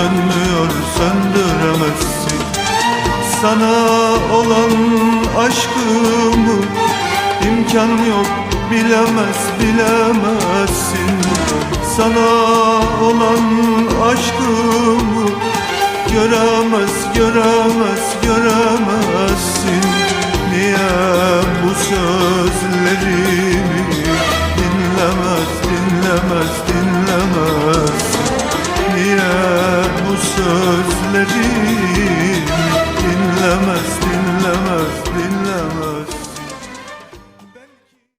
Sönmüyor, söndüremezsin. Sana olan aşkımı imkan yok bilemez, bilemezsin. Sana olan aşkımı göremez, göremez, göremezsin sözlerim dinlemez